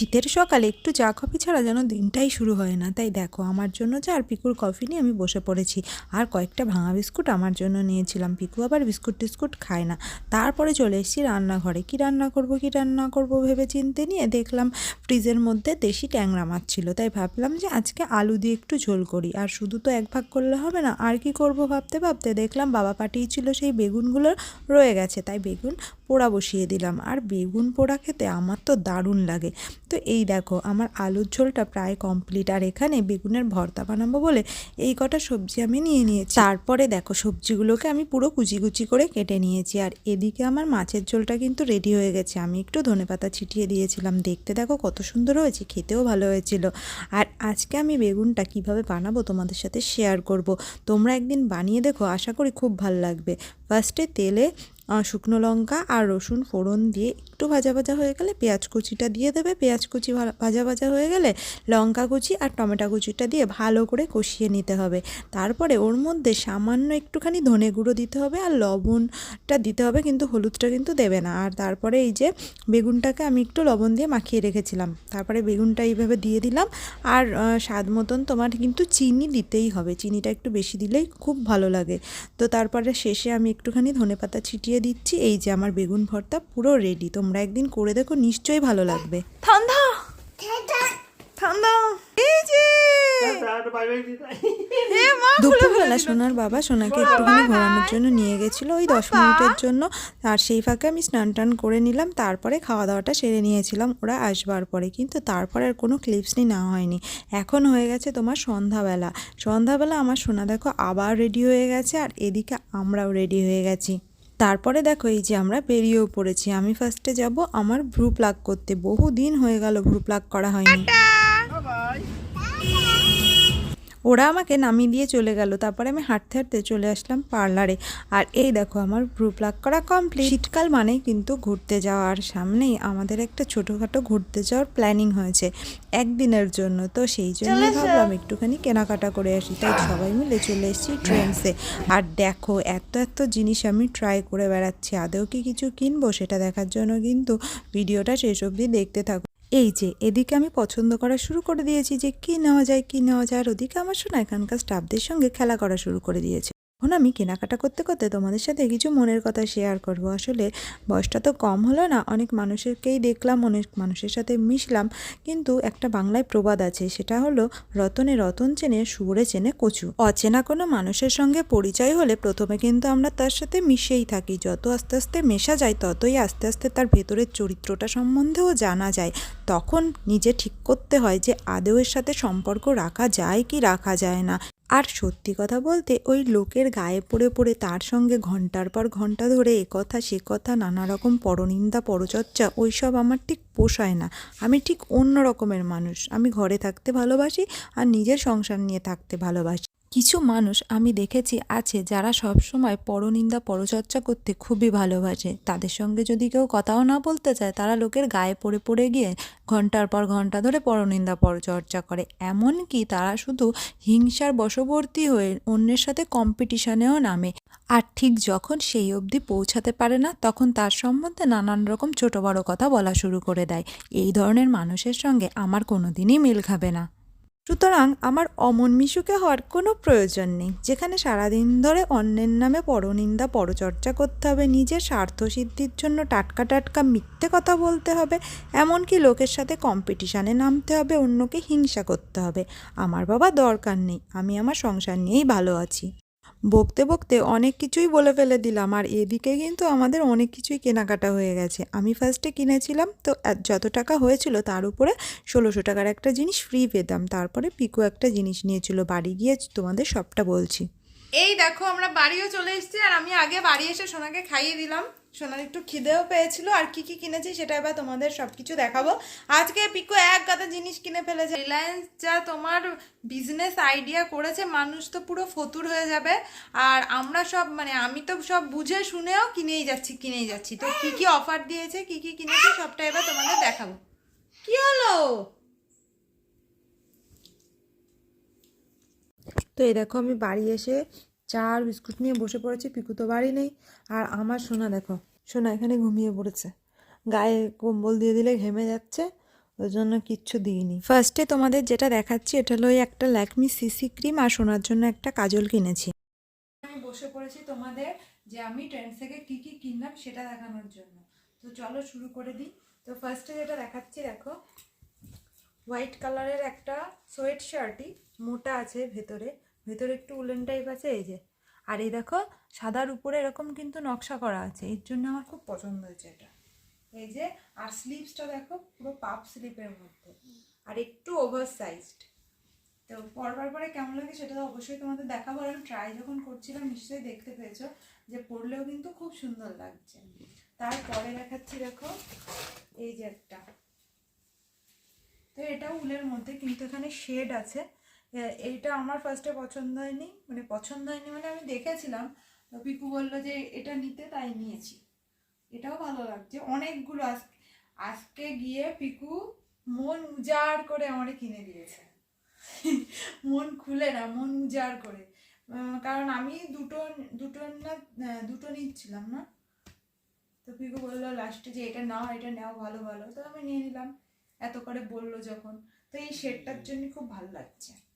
শীতের সকালে একটু চা কফি ছাড়া যেন দিনটাই শুরু হয় না। তাই দেখো, আমার জন্য চা আর পিকুর কফি নিয়ে আমি বসে পড়েছি। আর কয়েকটা ভাঙা বিস্কুট আমার জন্য নিয়েছিলাম। পিকু আবার বিস্কুট টিস্কুট খায় না। তারপরে চলে এসেছি রান্নাঘরে। কি রান্না করব, কি রান্না করব ভেবে চিনতে নিয়ে দেখলাম ফ্রিজের মধ্যে দেশি ট্যাংরা মাছ ছিল। তাই ভাবলাম যে আজকে আলু দিয়ে একটু ঝোল করি। আর শুধু তো এক ভাগ করলে হবে না, আর কি করব ভাবতে ভাবতে দেখলাম বাবা পাঠিয়েছিল সেই বেগুনগুলো রয়ে গেছে। তাই বেগুন পোড়া বসিয়ে দিলাম। আর বেগুন পোড়া খেতে আমার তো দারুণ লাগে। তো এই দেখো, আমার আলুর ঝোলটা প্রায় কমপ্লিট আর এখানে বেগুনের ভর্তা বানাবো বলে এই কটা সবজি আমি নিয়ে নিয়েছি। তারপরে দেখো, সবজিগুলোকে আমি পুরো কুচি কুচি করে কেটে নিয়েছি, আর এদিকে আমার মাছের ঝোলটা কিন্তু রেডি হয়ে গেছে। আমি একটু ধনেপাতা ছিটিয়ে দিয়েছিলাম, দেখতে দেখো কত সুন্দর হয়েছে, খেতেও ভালো হয়েছিল। আর আজকে আমি বেগুনটা কীভাবে বানাবো তোমাদের সাথে শেয়ার করব। তোমরা একদিন বানিয়ে দেখো, আশা করি খুব ভালো লাগবে। ফার্স্টে তেলে শুকনো লঙ্কা আর রসুন ফোড়ন দিয়ে একটু ভাজা ভাজা হয়ে গেলে পেঁয়াজ কুচিটা দিয়ে দেবে। পেঁয়াজ কুচি ভাজা ভাজা হয়ে গেলে লঙ্কা কুচি আর টমেটো কুচিটা দিয়ে ভালো করে কষিয়ে নিতে হবে। তারপরে ওর মধ্যে সামান্য একটুখানি ধনে গুঁড়ো দিতে হবে আর লবণটা দিতে হবে কিন্তু হলুদটা কিন্তু দেবে না। আর তারপরে এই যে বেগুনটাকে আমি একটু লবণ দিয়ে মাখিয়ে রেখেছিলাম। তারপরে বেগুনটা এইভাবে দিয়ে দিলাম। আর স্বাদ মতন তোমার কিন্তু চিনি দিতেই হবে। চিনিটা একটু বেশি দিলেই খুব ভালো লাগে। তো তারপরে শেষে আমি একটুখানি ধনেপাতা ছিটিয়ে দিচ্ছি এই যে আমার বেগুন ভর্তা পুরো রেডি তোমরা একদিন করে দেখো নিশ্চয়ই ভালো লাগবে। ঠান্ডা ঠান্ডা এই যে! দুপুরবেলা সোনার বাবা সোনাকে একটুখানি ঘোরানোর জন্য নিয়ে গেছিল ওই দশ মিনিটের জন্য। আর সেই ফাঁকে আমি স্নান টান করে নিলাম তারপরে খাওয়া দাওয়াটা সেরে নিয়েছিলাম ওরা আসবার পরে। কিন্তু তারপরে আর কোনো ক্লিপসই নেওয়া হয়নি। এখন হয়ে গেছে তোমার সন্ধ্যাবেলা। সন্ধ্যাবেলা আমার সোনা দেখো আবার রেডি হয়ে গেছে আর এদিকে আমরাও রেডি হয়ে গেছি। তারপরে দেখো এই যে আমরা বেরিয়েও পড়েছি। আমি ফার্স্টে যাব আমার ভ্রু প্লাগ করতে। বহু দিন হয়ে গেল ভ্রু প্লাগ করা হয়নি। ওরা আমাকে নামিয়ে দিয়ে চলে গেল। তারপরে আমি হাঁটতে হাঁটতে চলে আসলাম পার্লারে। আর এই দেখো আমার ভ্রু প্লাগ করা কমপ্লিট শীতকাল মানেই কিন্তু ঘুরতে যাওয়ার সামনেই আমাদের একটা ছোটোখাটো ঘুরতে যাওয়ার প্ল্যানিং হয়েছে একদিনের জন্য। তো সেই জন্য ভাবলাম একটুখানি কেনাকাটা করে আসি। তাই সবাই মিলে চলে এসেছি ট্রেন্সে আর দেখো এত এত জিনিস আমি ট্রাই করে বেড়াচ্ছি। আদৌ কি কিছু কিনবো সেটা দেখার জন্য কিন্তু ভিডিওটা শেষ অবধি দেখতে থাকো। এই যে, এদিকে আমি পছন্দ করা শুরু করে দিয়েছি যে, কী নেওয়া যায়, কী নেওয়া যায়, আর ওদিকে আমার শোনা এখানকার স্টাফদের সঙ্গে খেলা করা শুরু করে দিয়েছে। এখন আমি কেনাকাটা করতে করতে তোমাদের সাথে কিছু মনের কথা শেয়ার করব। আসলে বয়সটা তো কম হলো না, অনেক মানুষেরকেই দেখলাম, অনেক মানুষের সাথে মিশলাম, কিন্তু একটা বাংলায় প্রবাদ আছে, সেটা হলো রতনে রতন চেনে শুয়োরে চেনে কচু। অচেনা কোনো মানুষের সঙ্গে পরিচয় হলে প্রথমে কিন্তু আমরা তার সাথে মিশেই থাকি। যত আস্তে আস্তে মেশা যায়, ততই আস্তে আস্তে তার ভেতরের চরিত্রটা সম্বন্ধেও জানা যায়। তখন নিজে ঠিক করতে হয় যে আদৌ এর সাথে সম্পর্ক রাখা যায় কি রাখা যায় না। আর সত্যি কথা বলতে ওই লোকের গায়ে পড়ে পড়ে তার সঙ্গে ঘণ্টার পর ঘণ্টা ধরে এ কথা সে কথা নানা রকম পরনিন্দা, পরচর্চা, ওইসব আমার ঠিক পোষায় না। আমি ঠিক অন্য রকমের মানুষ। আমি ঘরে থাকতে ভালোবাসি আর নিজের সংসার নিয়ে থাকতে ভালোবাসি। কিছু মানুষ আমি দেখেছি আছে যারা সব সময় পরনিন্দা পরচর্চা করতে খুবই ভালোবাসে। তাদের সঙ্গে যদি কেউ কথাও না বলতে চায়, তারা লোকের গায়ে পড়ে পড়ে গিয়ে ঘণ্টার পর ঘণ্টা ধরে পরনিন্দা পরচর্চা করে। এমনকি তারা শুধু হিংসার বশবর্তী হয়ে অন্যের সাথে কম্পিটিশনেও নামে। আর ঠিক যখন সেই অবধি পৌঁছাতে পারে না, তখন তার সম্বন্ধে নানান রকম ছোট বড় কথা বলা শুরু করে দেয়। এই ধরনের মানুষের সঙ্গে আমার কোনো দিনই মিল খাবে না। সুতরাং আমার অমন মিশুকে হওয়ার কোনো প্রয়োজন নেই, যেখানে সারাদিন ধরে অন্যের নামে পরনিন্দা পরচর্চা করতে হবে, নিজের স্বার্থ সিদ্ধির জন্য টাটকা টাটকা মিথ্যে কথা বলতে হবে, এমনকি লোকের সাথে কম্পিটিশানে নামতে হবে, অন্যকে হিংসা করতে হবে। আমার বাবা দরকার নেই, আমি আমার সংসার নিয়েই ভালো আছি। বকতে বকতে অনেক কিছুই বলে ফেলে দিলাম। আর এদিকে কিন্তু আমাদের অনেক কিছুই কেনাকাটা হয়ে গেছে। আমি ফার্স্টে কিনেছিলাম, তো যত টাকা হয়েছিল তার উপরে ষোলোশো টাকার একটা জিনিস ফ্রি পেতাম। তারপরে পিকু একটা জিনিস নিয়েছিল, বাড়ি গিয়ে তোমাদের সবটা বলছি। এই দেখো, আমরা বাড়িও চলে এসেছি, আর আমি আগে বাড়ি এসে সোনাকে খাইয়ে দিলাম। সোনার একটু খিদেও পেয়েছিল। আর কি কি কিনেছি সেটা এবার তোমাদের সবকিছু দেখাবো। আজকে পিকো এক গাদা জিনিস কিনে ফেলেছে। রিলায়েন্স যা তোমার বিজনেস আইডিয়া করেছে, মানুষ তো পুরো ফতুর হয়ে যাবে। আর আমরা সব মানে আমি তো সব বুঝে শুনেও কিনেই যাচ্ছি কিনেই যাচ্ছি। তো কি কি অফার দিয়েছে, কি কি কিনেছি, সবটা এবার তোমাদের দেখাবো। কি হলো? তো এই দেখো, আমি বাড়ি এসে চা আর বিস্কুট নিয়ে বসে পড়েছি, পিকু তো বাড়ি নেই। আর আমার সোনা দেখো, সোনা এখানে ঘুমিয়ে পড়েছে। গায়ে কম্বল দিয়ে দিলে ঘেমে যাচ্ছে, ওই জন্য কিচ্ছু দিইনি। ফার্স্টে তোমাদের যেটা দেখাচ্ছি, এটা হলো একটা ল্যাকমি সিসি ক্রিম আর শোনার জন্য একটা কাজল কিনেছি। আমি বসে পড়েছি তোমাদের যে আমি ট্রেন্ডস থেকে কি কি কিনলাম সেটা দেখানোর জন্য। তো চলো শুরু করে দিই। তো ফার্স্টে যেটা দেখাচ্ছি, দেখো হোয়াইট কালারের একটা সোয়েট শার্টই মোটা আছে ভেতরে। ভেতরে একটু উলেন টাইপ আছে, এই যে। আর এই দেখো, সাদার উপরে এরকম কিন্তু নকশা করা আছে, এর জন্য আমার খুব পছন্দ হয়েছে এটা। এই যে, আর স্লিভসটা দেখো, পুরো পাপ স্লিপের মধ্যে। আর একটু ওভার সাইজড তো পরবার পরে কেমন লাগে সেটা তো অবশ্যই তোমাদের দেখাবো, আর ট্রাই যখন করছিলাম, নিশ্চয়ই দেখতে পেয়েছ যে পরলেও কিন্তু খুব সুন্দর লাগছে। তারপরে দেখাচ্ছি দেখো, এই যে একটা। তো এটা উলের মধ্যে, কিন্তু এখানে শেড আছে। এইটা আমার ফার্স্টে পছন্দ হয়নি মানে পছন্দ হয়নি মানে আমি দেখেছিলাম। তো পিকু বলল যে এটা নিতে তাই নিয়েছি। এটাও ভালো লাগছে। অনেকগুলো আজ- আজকে গিয়ে পিকু মন উজাড় করে আমারে কিনে দিয়েছে। মন খুলে না মন উজাড় করে। কারণ আমি দুটো দুটো না দুটো নিচ্ছিলাম না। তো পিকু বলল লাস্টে যে এটা নাও এটা নাও ভালো ভালো। তো আমি নিয়ে নিলাম। এত করে বলল যখন। তো এই শেডটার জন্য খুব ভালো লাগছে।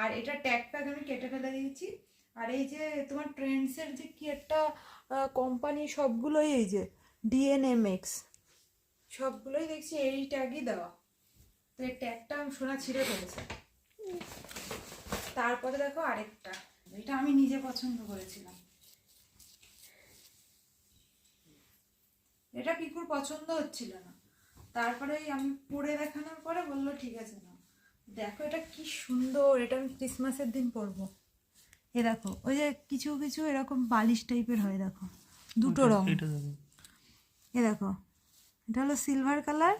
আর এটা ট্যাগ আমি কেটে ফেলে দিয়েছি। আর এই যে তোমার ট্রেন্ডসের যে কি একটা কোম্পানি সবগুলোই এই যে ডিএনএমএক্স সবগুলোই দেখছি এই ট্যাগই দেওয়া। তো এই ট্যাগটা আমি সোনা ছিঁড়ে ফেলেছে। তারপরে দেখো আরেকটা, এটা আমি নিজে পছন্দ করেছিলাম। এটা পিকুর পছন্দ হচ্ছিল না। তারপরে আমি পরে দেখানোর পরে বলল, ঠিক আছে না দেখো এটা কি সুন্দর এটা আমি ক্রিসমাসের দিন পরবো। এ দেখো ওই যে কিছু কিছু এরকম বালিশ টাইপের হয় দেখো। দুটো রং। এ দেখো এটা হলো সিলভার কালার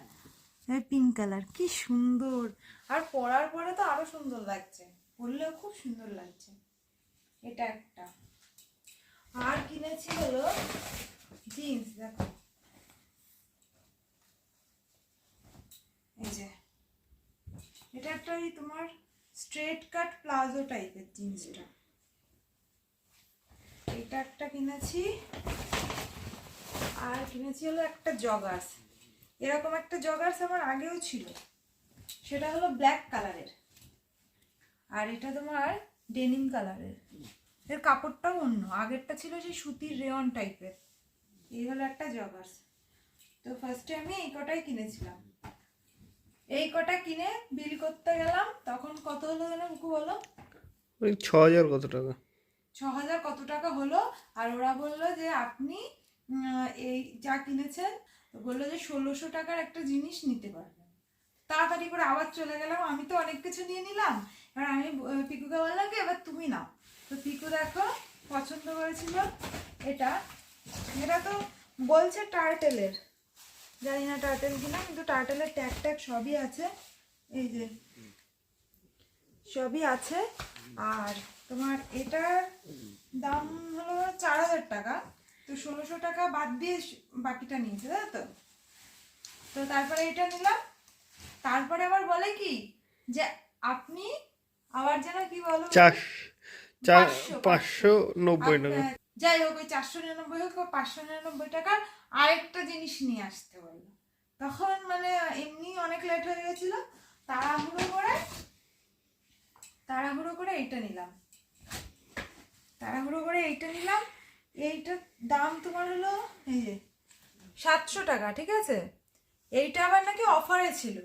পিঙ্ক কালার কি সুন্দর। আর পরার পরে তো আরও সুন্দর লাগছে। পরলেও খুব সুন্দর লাগছে। এটা একটা। আর কিনেছি হলো জিন্স দেখো। এই যে এটা একটা ওই তোমার স্ট্রেট কাট প্লাজো টাইপের জিন্সটা। এটা একটা কিনেছি, আর কিনেছি হলো একটা জগার্স এরকম একটা জগার্স আমার আগেও ছিল। সেটা হলো ব্ল্যাক কালারের আর এটা তোমার ডেনিম কালারের এর। কাপড়টাও অন্য, আগেরটা ছিল যে সুতির রেয়ন টাইপের এই হলো একটা জগার্স তো ফার্স্টে আমি এই কটাই কিনেছিলাম। এই কটা কিনে বিল করতে গেলাম তখন কত হলো যেন মুকু বলো? ওই ছ হাজার কত টাকা? ছ হাজার কত টাকা হলো? আর ওরা বলল যে আপনি এই যা কিনেছেন বলল যে ষোলোশো টাকার একটা জিনিস নিতে পারবেন। তাড়াতাড়ি করে আবার চলে গেলাম আমি তো অনেক কিছু নিয়ে নিলাম। এবার আমি পিকুকে বললাম কি এবার তুমি নাও। তো পিকু দেখো পছন্দ করেছিল এটা। এটা তো বলছে টার্টেলের। জানি না টার্টেল কিনা কিন্তু টার্টেলের ট্যাগ ট্যাগ সবই আছে। এই যে সবই আছে। আর তোমার এটার দাম হলো চার হাজার টাকা। তো ষোলোশো টাকা বাদ দিয়ে বাকিটা নিয়েছে তাই তো? তো তারপরে এটা নিলাম। তারপরে আবার বলে কি যে আপনি আবার যেন কি বলো? পাঁচশো, পাঁচশো নব্বই টাকা যাই হোক ওই চারশো নিরানব্বই হোক পাঁচশো নিরানব্বই টাকার আরেকটা জিনিস নিয়ে আসতে বলল। তখন মানে এমনি অনেক লেট হয়ে গেছিল তাড়াহুড়ো করে তাড়াহুড়ো করে এইটা নিলাম। তাড়াহুড়ো করে এইটা নিলাম এইটার দাম তোমার হলো এই যে সাতশো টাকা ঠিক আছে? এইটা আবার নাকি অফারে ছিল।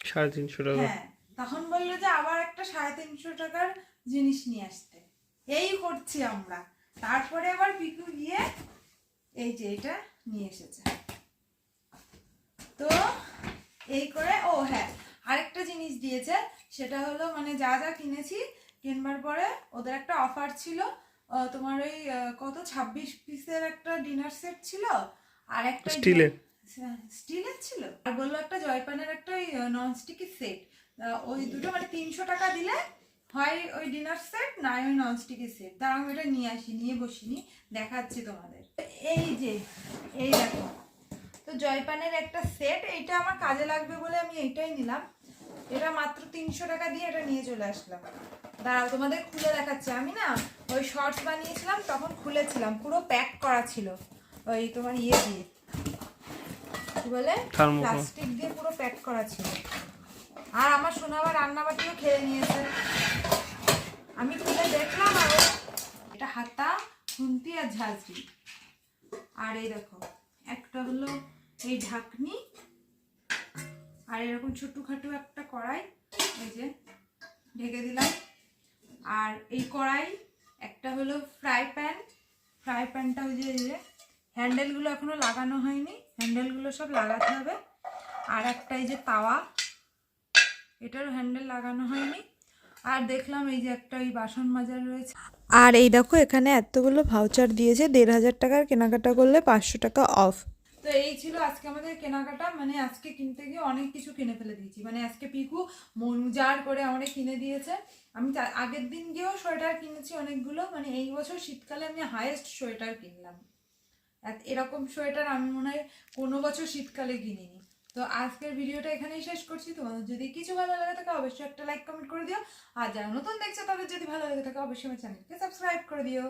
সাড়ে তিনশো টাকা। হ্যাঁ তখন বলল যে আবার একটা সাড়ে তিনশো টাকার জিনিস নিয়ে আসতে। এই করছি আমরা। তারপরে আবার পিকু গিয়ে এই যে এটা নিয়ে এসেছে। তো এই করে ও হ্যাঁ আরেকটা জিনিস দিয়েছে সেটা হলো মানে যা যা কিনেছি কিনবার পরে ওদের একটা অফার ছিল তোমার ওই কত ছাব্বিশ পিসের একটা ডিনার সেট ছিল আর একটা স্টিলের? স্টিলের ছিল। আর বলল একটা জয়পানের একটা ওই নন স্টিকি সেট ওই দুটো মানে তিনশো টাকা দিলে হয় ওই ডিনার সেট না ওই নন স্টিকি সেট তার আমি এটা নিয়ে আসি নিয়ে বসিনি দেখাচ্ছি তোমাদের। এই যে এই দেখো। তো জয়পানের একটা সেট এইটা আমার কাজে লাগবে বলে আমি এইটাই নিলাম। এটা মাত্র তিনশো টাকা দিয়ে এটা নিয়ে চলে আসলাম। দাঁড়াও তোমাদের খুলে দেখাচ্ছি। আমি না ওই শর্টস বানিয়েছিলাম তখন খুলেছিলাম। পুরো প্যাক করা ছিল ওই তোমার ইয়ে দিয়ে। কি বলে। প্লাস্টিক দিয়ে পুরো প্যাক করা ছিল। আর আমার সোনা আবার রান্নাবাটিও খেয়ে নিয়েছে। আমি খুলে দেখলাম আর এটা হাতা খুন্তি আর ঝাঁঝরি আর এই দেখো, একটা হলো এই ঢাকনি, আর এরকম ছোট্টখাটো একটা কড়াই, এই যে ঢেকে দিলাম। আর এই কড়াই একটা হলো ফ্রাই প্যান, ফ্রাই প্যানটা ওই যে যে, হ্যান্ডেলগুলো এখনও লাগানো হয়নি, হ্যান্ডেলগুলো সব লাগাতে হবে। আর একটা এই যে তাওয়া, এটারও হ্যান্ডেল লাগানো হয়নি। আর দেখলাম এই যে একটা ওই বাসন মাজার রয়েছে। আর এই দেখো এখানে এতগুলো ভাউচার দিয়েছে দেড় হাজার টাকার কেনাকাটা করলে পাঁচশো টাকা অফ তো এই ছিল আজকে আমাদের কেনাকাটা মানে আজকে কিনতে গিয়ে অনেক কিছু কিনে ফেলে দিয়েছি। মানে আজকে পিকু মন জার করে আমাদের কিনে দিয়েছে। আমি আগের দিন গিয়েও সোয়েটার কিনেছি অনেকগুলো মানে এই বছর শীতকালে আমি হায়েস্ট সোয়েটার কিনলাম। এরকম সোয়েটার আমি মনে হয় কোনো বছর শীতকালে কিনিনি। তো আজকের ভিডিওটা এখানেই শেষ করছি। তোমাদের যদি কিছু ভালো লাগে থাকে, অবশ্যই একটা লাইক কমেন্ট করে দিও। আর যারা নতুন দেখছ, তাদের যদি ভালো লাগে থাকে, অবশ্যই আমার চ্যানেলকে সাবস্ক্রাইব করে দিও।